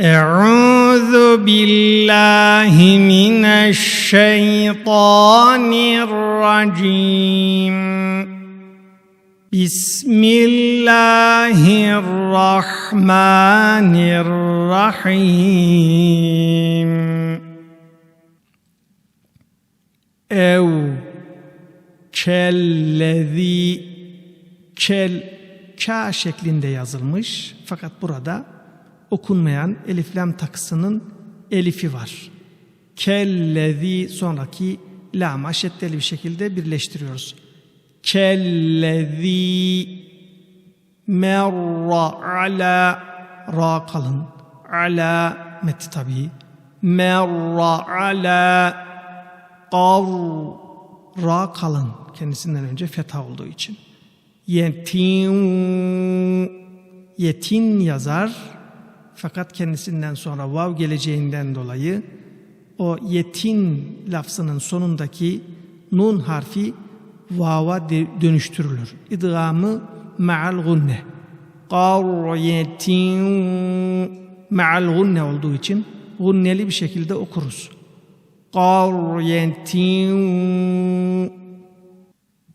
أعوذ بالله من الشيطان الرجيم بسم الله الرحمن الرحيم أو kellezi kel ka şeklinde yazılmış fakat burada okunmayan eliflam takısının elifi var. Kellezi sonraki lama şeddeli bir şekilde birleştiriyoruz. Kellezi merra ala ra kalın ala met tabi merra ala qav ra kalın kendisinden önce fetha olduğu için yetin yetin yazar fakat kendisinden sonra vav geleceğinden dolayı o yetin lafzının sonundaki nun harfi vava dönüştürülür. İdgamı ma'al gunne. Qaryetin ma'al gunne olduğu için gunneli bir şekilde okuruz. Qaryetin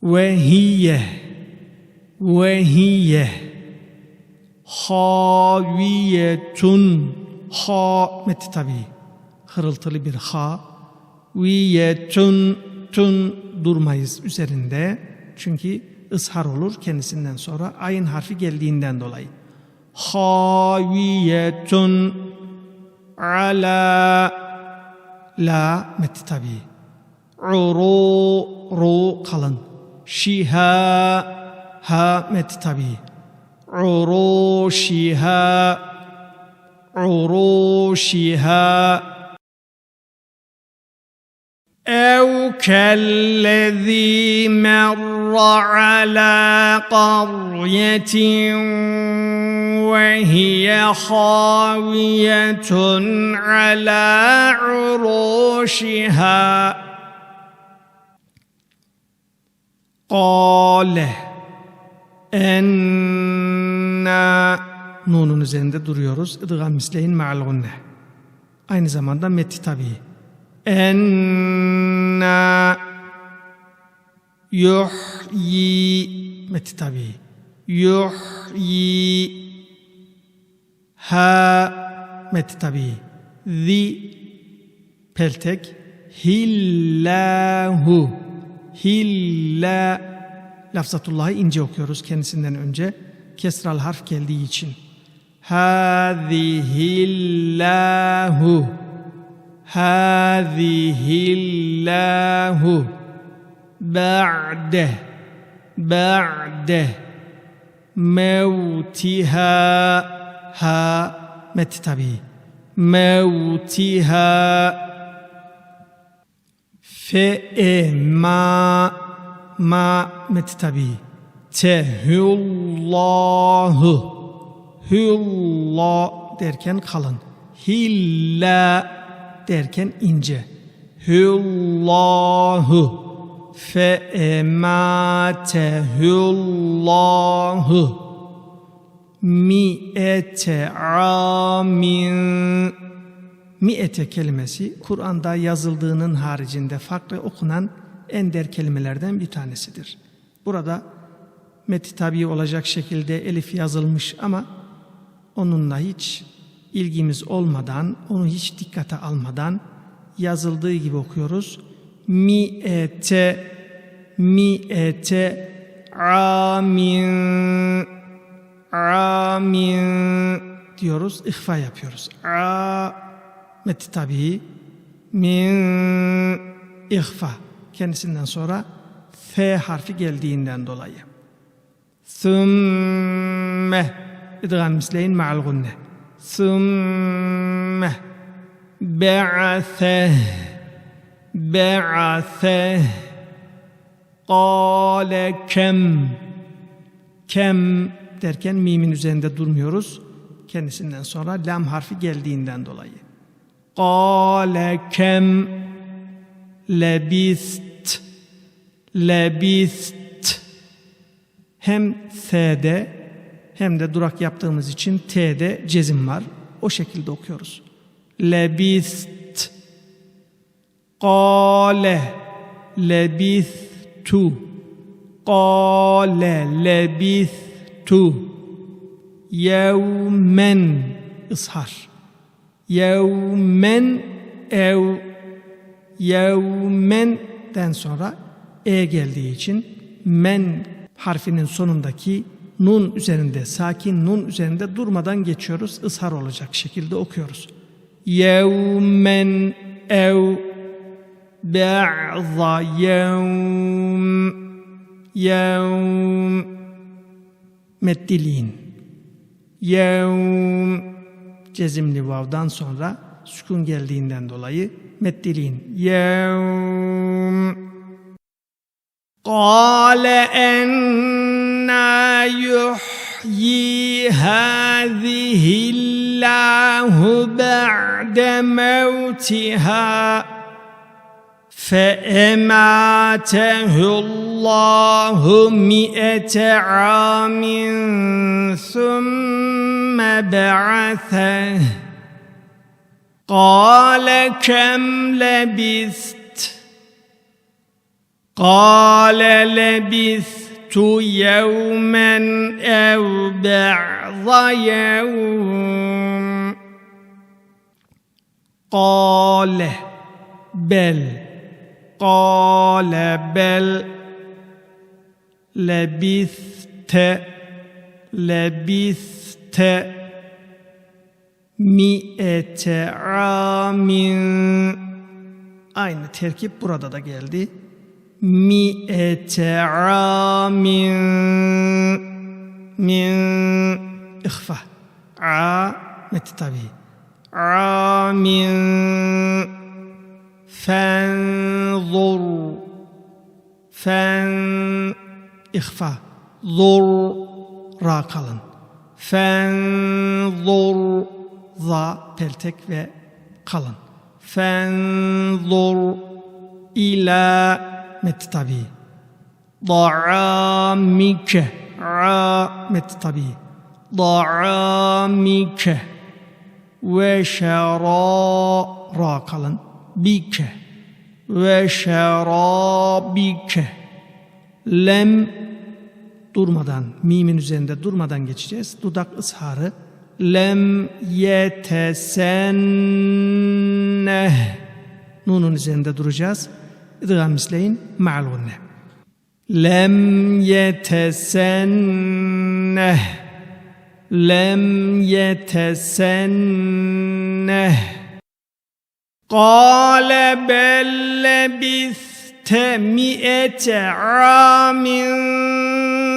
ve hiye ve hiye haviyetun ha meti tabi hırıltılı bir ha. Viyetun tun durmayız üzerinde. Çünkü ızhar olur kendisinden sonra ayın harfi geldiğinden dolayı. Haviyetun ala la meti tabi uru ru kalın. Şiha ha meti tabi عروشها. عروشها. أو كالذي مر على قرية وهي خاوية على عروشها. قال enna nunun üzerinde duruyoruz. İdgam misleyin ma'al gunne. Aynı zamanda meti tabi. Enna yuhyi meti tabi. Yuhyi ha meti tabi. Zi peltek hillahu hilla lafzatullah'ı ince okuyoruz kendisinden önce. Kesral harf geldiği için. Hâzihillahu Hâzihillahu Ba'de. Ba'de. Mevtiha. Ha. Met tabi Mevtiha. Fe ma ma met tabi tehullahu hulla derken kalın. Hilla derken ince. Hullahu fe ematehullahu mi'ete amin mi'ete kelimesi Kur'an'da yazıldığının haricinde farklı okunan ender kelimelerden bir tanesidir. Burada meti tabi olacak şekilde elif yazılmış ama onunla hiç ilgimiz olmadan, onu hiç dikkate almadan yazıldığı gibi okuyoruz. Mi ete mi ete amin amin diyoruz. ihfa yapıyoruz. A meti tabi min ihfa kendisinden sonra F harfi geldiğinden dolayı. Sümme idgam misleyin ma'al gunne. Sümme be'atheh be'atheh Kale kem kem derken mimin üzerinde durmuyoruz. Kendisinden sonra lam harfi geldiğinden dolayı. Kale kem lebist lebist hem S'de hem de durak yaptığımız için T'de cezim var. O şekilde okuyoruz. Lebist. Kale. Lebithtu. Kale. Lebithtu. Yevmen. ıshar. Yevmen ev yevmenden sonra e geldiği için men harfinin sonundaki nun üzerinde sakin nun üzerinde durmadan geçiyoruz. ıshar olacak şekilde okuyoruz. Yevmen ev ba'za yevm yevm meddiliğin yevm cezimli vav'dan sonra sükun geldiğinden dolayı meddiliğin yevm قال أنا يحيي هذه الله بعد موتها فأماته الله مئة عام ثم بعثه قال كم لبثت قال لبثت يوما أو بعض يوم قال بل قال بل لبثت لبثت mi'ete amin aynı terkip burada da geldi. mi'ete amin min ihfa a meti tabi amin. Fenzur. Fen ihfa zur ra kalın. Fenzur za peltek ve kalın. Fenzur ila met tabi. Da'amike ra met tabi. Da'amike ve şera ra kalın. Bike ve şerabike lem durmadan mimin üzerinde durmadan geçeceğiz. Dudak ısharı lem yetesenneh nunun üzerinde duracağız. İdgam misleyin ma'al gunne. Lem yetesenneh lem yetesenneh قال بل لبثت مئة عام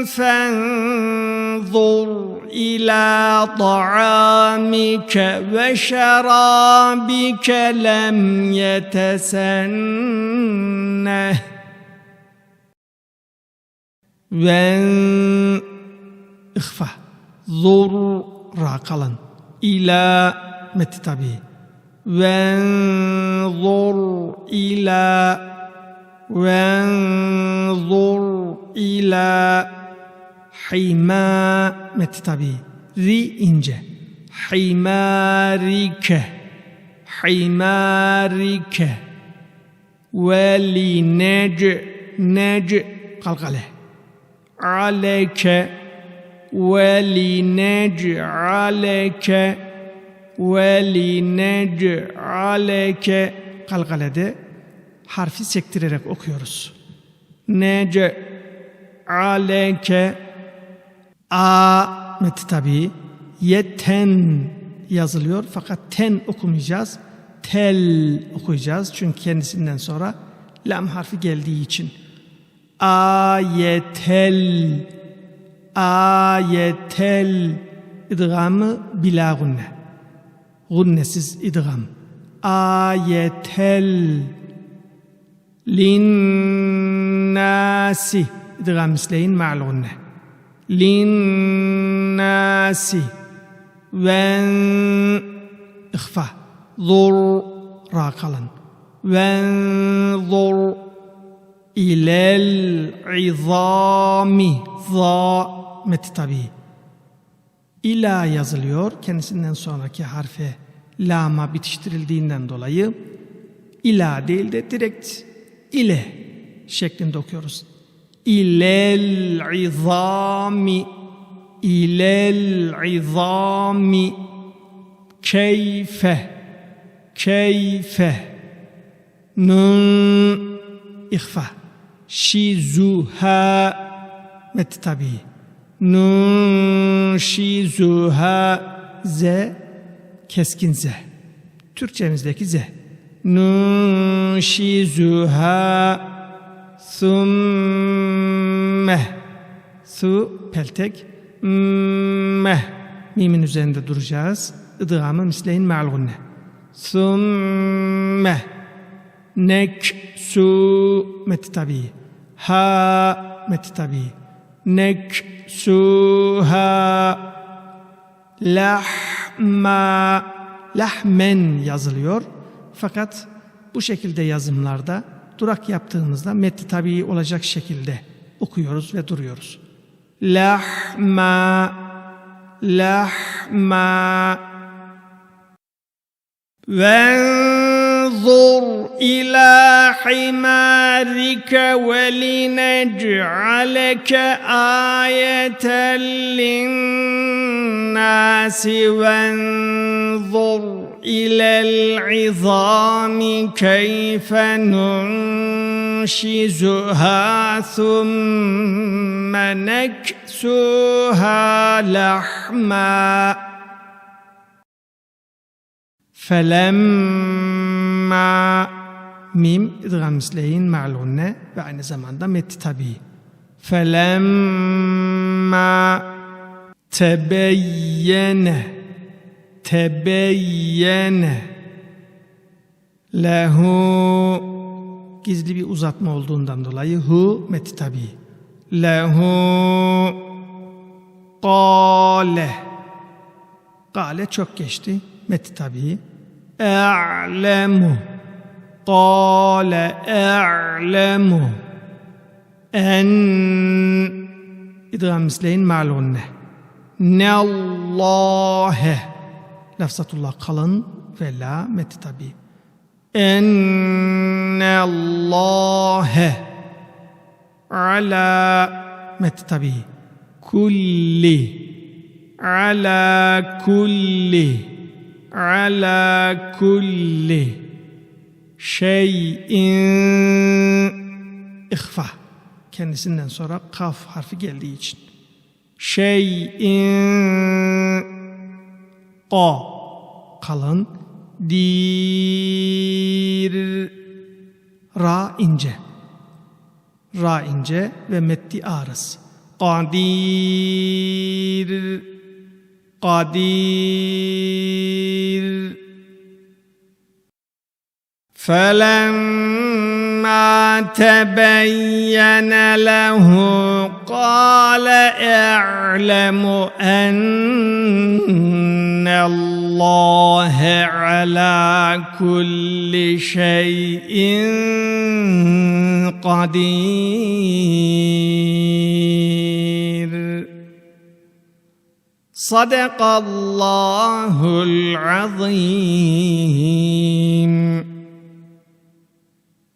فانظر إلى طعامك وشرابك لم يتسنه وان اخفى ظر راقلا إلى متتبي وانظر إلى وانظر إلى Hima met tabi. Ri ince. Himarike. Himarike. Ve li nec. Nec. Kalkale. Aleke. Ve li nec. Aleke. Ve li nec. Aleke. Kalkalede harfi sektirerek okuyoruz. Nec. Aleke. Aleke a met tabi yeten yazılıyor fakat ten okumayacağız. Tel okuyacağız çünkü kendisinden sonra lam harfi geldiği için. Ayetel ayetel idgamı bila gunne gunnesiz idgam. Ayetel linnasi idgam misleyin ma'al gunne. Linnasi ven ihfa zur ra kalın. Venzur ilel izami za met tabi. İla yazılıyor. Kendisinden sonraki harfe lama bitiştirildiğinden dolayı ila değil de direkt ile şeklinde okuyoruz. İlel izami ilel izami. Keyfe keyfe. Nun ihfa. Şizuha met tabi nun şizuha z keskin z Türkçemizdeki z nun şizuha thumme su peltek. Meh mimin üzerinde duracağız. İdgamı misleyin ma'al gunne thumme nek su met tabi. Ha met tabi. Nek su ha. Lahma. Lahmen yazılıyor. Fakat bu şekilde yazımlarda durak yaptığımızda metni tabii olacak şekilde okuyoruz ve duruyoruz. Lahma lahma وانظر إلى حمارك ولنجعلك آية للناس وانظر إلى العظام كيف ننشزها ثم نكسوها لحما فلما mim idgam misleyin ma'al gunne ve aynı zamanda metti tabi. Felemma tebeyyene tebeyyen lehu. Gizli bir uzatma olduğundan dolayı hu meti tabi. Lehu. Kale. Kale çok geçti. Meti tabi. E'lemu. Kale e'lemu. En. İdgam misleyin ma'lunne nellâhe lafzatullah kalın ve la metti tabi. Ennallâhe ala metti tabi. Kulli ala kulli ala kulli şeyin ihfa kendisinden sonra kaf harfi geldiği için şeyin o kalın dir ra ince ra ince ve metti arız kadir kadir فلما تبين له قال اعلم ان الله على كل شيء قدير. صدق الله العظيم.